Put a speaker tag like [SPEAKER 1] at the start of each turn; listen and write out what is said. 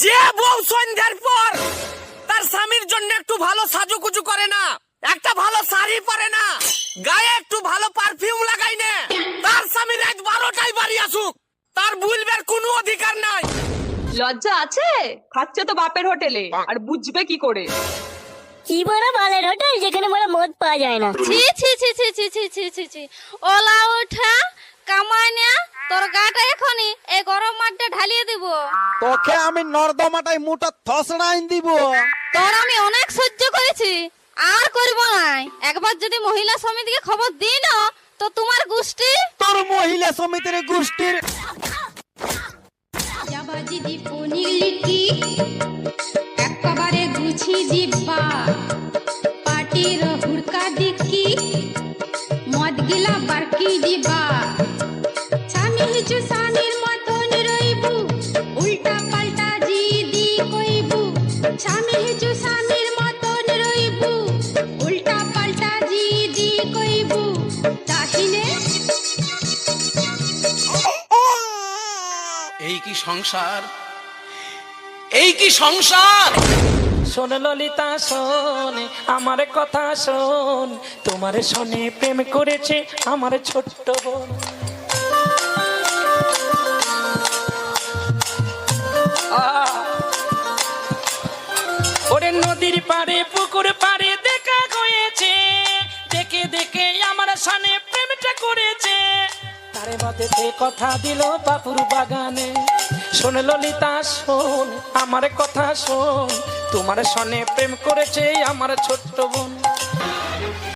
[SPEAKER 1] যে বউ সন্ধ্যার পর তার স্বামীর জন্য একটু ভালো সাজু সাজুকুজু করে না একটা ভালো শাড়ি পরে না গায়ে একটু ভালো পারফিউম লাগাই না তার স্বামী রাত বারোটায় বাড়ি আসুক তার বুলবের কোনো অধিকার নাই
[SPEAKER 2] লজ্জা আছে? খাচ্ছে তো বাপের হোটেলে আর বুঝবে কি করে?
[SPEAKER 3] কি বড় বালের হোটেল যেখানে বড় মদ পাওয়া যায় না?
[SPEAKER 4] ছি ছি ছি ছি ছি ছি ছি ছি ছি। ওলা উঠা কামাইনা তোর গাটা এখনই এই গরম মাঠটা ঢালিয়ে দিব।
[SPEAKER 5] তোকে আমি নর্দমাটাই মুটা থসড়াইন দিব।
[SPEAKER 4] তোর আমি অনেক সহ্য করেছি আর করব নাই। একবার যদি মহিলা সমিতিকে খবর দিই না তো তোমার গোষ্ঠী
[SPEAKER 5] তোর মহিলা সমিতির গোষ্ঠীর
[SPEAKER 6] মদ গিলা বারকি দিবা? স্বামী হিচু স্বামীর মতন রইবু, উল্টা পাল্টা জিদি কইবু।
[SPEAKER 1] এই কি সংসার? এই কি সংসার?
[SPEAKER 7] শোন ললিতা, শোন, আমার কথা শোন। তোমার শোনে প্রেম করেছে আমার ছোট্ট বোন! ওরে নদীর পাড়ে, পুকুর পাড়ে দেখা হয়েছে। দেখে দেখে আমার সানে প্রেমটা করেছে। তারে বাদে কথা দিল বাপুর বাগানে। শোন ললিতা, শোন, আমার কথা শোন। তোমার সনে প্রেম করেছে আমার ছোট্ট বোন।